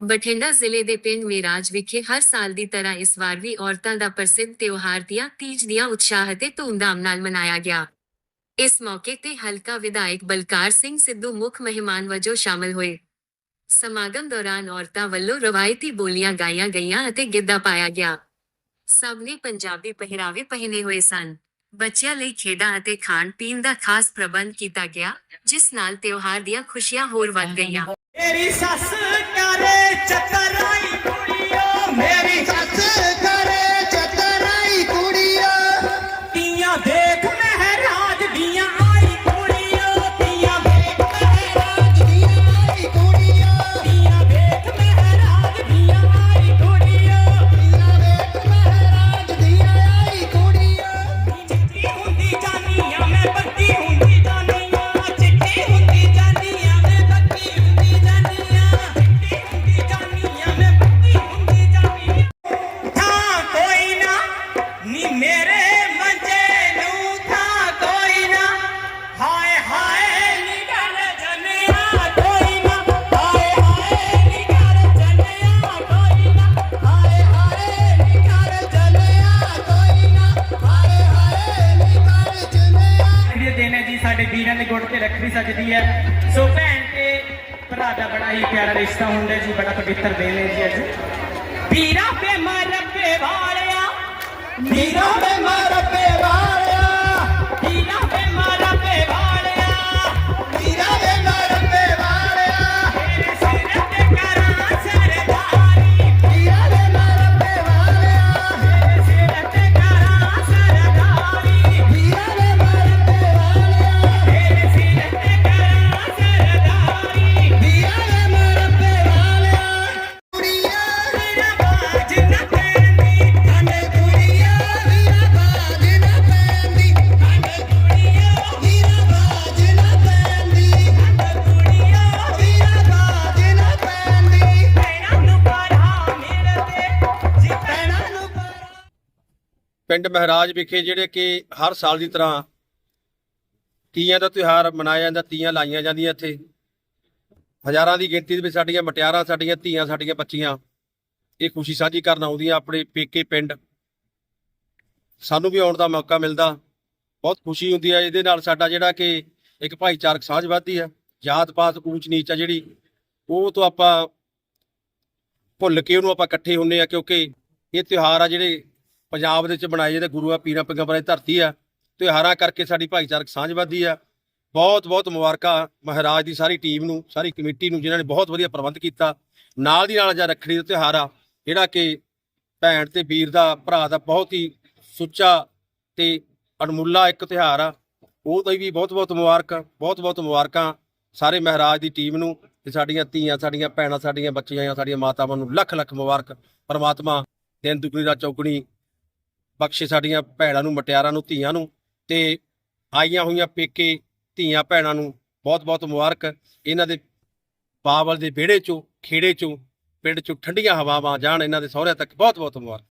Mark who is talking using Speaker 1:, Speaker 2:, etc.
Speaker 1: ਬਠਿੰਡਾ ਜ਼ਿਲ੍ਹੇ ਦੇ ਪਿੰਡ ਮੇਰਾਜ ਵਿਖੇ ਹਰ ਸਾਲ ਦੀ ਤਰ੍ਹਾਂ ਇਸ ਵਾਰ ਵੀ ਔਰਤਾਂ ਦਾ ਪ੍ਰਸਿੱਧ ਤਿਉਹਾਰ ਦੀਆਂ ਤੀਜ ਦੀਆਂ ਉਤਸ਼ਾਹ ਅਤੇ ਧੂਮਧਾਮ ਨਾਲ ਮਨਾਇਆ ਗਿਆ। ਇਸ ਮੌਕੇ ਤੇ ਹਲਕਾ ਵਿਧਾਇਕ ਬਲਕਾਰ ਸਿੰਘ ਸਿੱਧੂ ਮੁੱਖ ਮਹਿਮਾਨ ਵਜੋਂ ਸ਼ਾਮਲ ਹੋਏ। ਸਮਾਗਮ ਦੌਰਾਨ ਔਰਤਾਂ ਵੱਲੋਂ ਰਵਾਇਤੀ ਬੋਲੀਆਂ ਗਾਈਆਂ ਗਈਆਂ ਅਤੇ ਗਿੱਧਾ ਪਾਇਆ ਗਿਆ। ਸਭ ਨੇ ਪੰਜਾਬੀ ਪਹਿਰਾਵੇ ਪਹਿਨੇ ਹੋਏ ਸਨ। ਬੱਚਿਆਂ ਲਈ ਖੇਡਾਂ ਅਤੇ ਖਾਣ ਪੀਣ ਦਾ ਖਾਸ ਪ੍ਰਬੰਧ ਕੀਤਾ ਗਿਆ, ਜਿਸ ਨਾਲ ਤਿਉਹਾਰ ਦੀਆਂ ਖੁਸ਼ੀਆਂ ਹੋਰ ਵੱਧ ਗਈਆਂ।
Speaker 2: ਮੇਰੀ ਸੱਸ ਕਰੇ ਚਤਰਾਈ ਕੁੜੀਓ
Speaker 3: ਮੇਰੀ ਸੱਸ
Speaker 2: ਇਹ ਸਾਡੇ ਵੀਰਾਂ ਦੇ ਗੁੱਟ ਤੇ ਰੱਖੜੀ ਸਜਦੀ ਹੈ। ਸੋ ਭੈਣ ਤੇ ਭਰਾ ਦਾ ਬੜਾ ਹੀ ਪਿਆਰਾ ਰਿਸ਼ਤਾ ਹੁੰਦਾ ਜੀ, ਬੜਾ ਪਵਿੱਤਰ ਦਿਨ ਹੈ ਜੀ ਅੱਜ। ਵੀਰਾਂ ਤੇ ਮਰਬੇ ਵਾਲਿਆ,
Speaker 3: ਵੀਰਾਂ ਦੇ
Speaker 4: ਪਿੰਡ ਮਹਾਰਾਜ ਵਿਖੇ ਜਿਹੜੇ ਕਿ ਹਰ ਸਾਲ ਦੀ ਤਰ੍ਹਾਂ ਤੀਆਂ ਦਾ ਤਿਉਹਾਰ ਮਨਾਇਆ ਜਾਂਦਾ, ਤੀਆਂ ਲਾਈਆਂ ਜਾਂਦੀਆਂ ਇੱਥੇ। ਹਜ਼ਾਰਾਂ ਦੀ ਗਿਣਤੀ ਦੇ ਵਿੱਚ ਸਾਡੀਆਂ ਮਟਿਆਰਾਂ, ਸਾਡੀਆਂ ਧੀਆਂ, ਸਾਡੀਆਂ ਬੱਚੀਆਂ ਇਹ ਖੁਸ਼ੀ ਸਾਂਝੀ ਕਰਨ ਆਉਂਦੀਆਂ ਆਪਣੇ ਪੇਕੇ ਪਿੰਡ। ਸਾਨੂੰ ਵੀ ਆਉਣ ਦਾ ਮੌਕਾ ਮਿਲਦਾ। ਬਹੁਤ ਖੁਸ਼ੀ ਹੁੰਦੀ ਹੈ ਇਹਦੇ ਨਾਲ ਸਾਡਾ ਜਿਹੜਾ ਕਿ ਇੱਕ ਭਾਈਚਾਰਕ ਸਾਂਝ ਵੱਧਦੀ ਹੈ ਜਾਤ ਪਾਤ, ਊਚ ਨੀਚ ਆ ਜਿਹੜੀ, ਉਹ ਤੋਂ ਆਪਾਂ ਭੁੱਲ ਕੇ ਉਹਨੂੰ ਆਪਾਂ ਇਕੱਠੇ ਹੁੰਨੇ ਆ ਕਿਉਂਕਿ ਇਹ ਤਿਉਹਾਰ ਆ ਜਿਹੜੇ ਪੰਜਾਬ ਦੇ ਵਿੱਚ ਬਣਾਏ ਜਾਂਦੇ ਗੁਰੂਆਂ, ਪੀਰਾਂ ਪੈਗੰਬਰਾਂ ਦੀ ਧਰਤੀ ਆ, ਤਿਉਹਾਰਾਂ ਕਰਕੇ ਸਾਡੀ ਭਾਈਚਾਰਕ ਸਾਂਝ ਵੱਧਦੀ ਆ। ਬਹੁਤ ਬਹੁਤ ਮੁਬਾਰਕਾਂ ਮਹਾਰਾਜ ਦੀ ਸਾਰੀ ਟੀਮ ਨੂੰ, ਸਾਰੀ ਕਮੇਟੀ ਨੂੰ, ਜਿਨ੍ਹਾਂ ਨੇ ਬਹੁਤ ਵਧੀਆ ਪ੍ਰਬੰਧ ਕੀਤਾ। ਨਾਲ ਦੀ ਨਾਲ ਜਾਂ ਰੱਖੜੀ ਦਾ ਤਿਉਹਾਰ ਆ, ਜਿਹੜਾ ਕਿ ਭੈਣ ਤੇ ਵੀਰ ਦਾ, ਭਰਾ ਦਾ ਬਹੁਤ ਹੀ ਸੁੱਚਾ ਤੇ ਅਣਮੁੱਲਾ ਇੱਕ ਤਿਉਹਾਰ ਆ, ਉਹ ਤਾਂ ਵੀ ਬਹੁਤ ਬਹੁਤ ਮੁਬਾਰਕਾਂ, ਬਹੁਤ ਬਹੁਤ ਮੁਬਾਰਕਾਂ ਸਾਰੇ ਮਹਾਰਾਜ ਦੀ ਟੀਮ ਨੂੰ ਤੇ ਸਾਡੀਆਂ ਧੀਆਂ, ਸਾਡੀਆਂ ਭੈਣਾਂ, ਸਾਡੀਆਂ ਬੱਚੀਆਂ, ਸਾਡੀਆਂ ਮਾਤਾਵਾਂ ਨੂੰ ਲੱਖ ਲੱਖ ਮੁਬਾਰਕ। ਪਰਮਾਤਮਾ ਦਿਨ ਦੁਗਣੀ ਰਾਤ ਚੌਗਣੀ ਬਖਸ਼ੇ ਸਾਡੀਆਂ ਭੈਣਾਂ ਨੂੰ, ਮਟਿਆਰਾਂ ਨੂੰ, ਧੀਆਂ ਨੂੰ ਤੇ ਆਈਆਂ ਹੋਈਆਂ ਪੇਕੇ ਧੀਆਂ ਭੈਣਾਂ ਨੂੰ ਬਹੁਤ ਬਹੁਤ ਮੁਬਾਰਕ। ਇਹਨਾਂ ਦੇ ਬਾਵਲ ਦੇ ਵਿਹੜੇ ਚੋਂ, ਖੇੜੇ ਚੋਂ, ਪਿੰਡ ਚੋਂ ਠੰਡੀਆਂ ਹਵਾਵਾਂ ਜਾਣ, ਇਹਨਾਂ ਦੇ ਸਹੁਰਿਆਂ ਤੱਕ ਬਹੁਤ ਬਹੁਤ ਮੁਬਾਰਕ।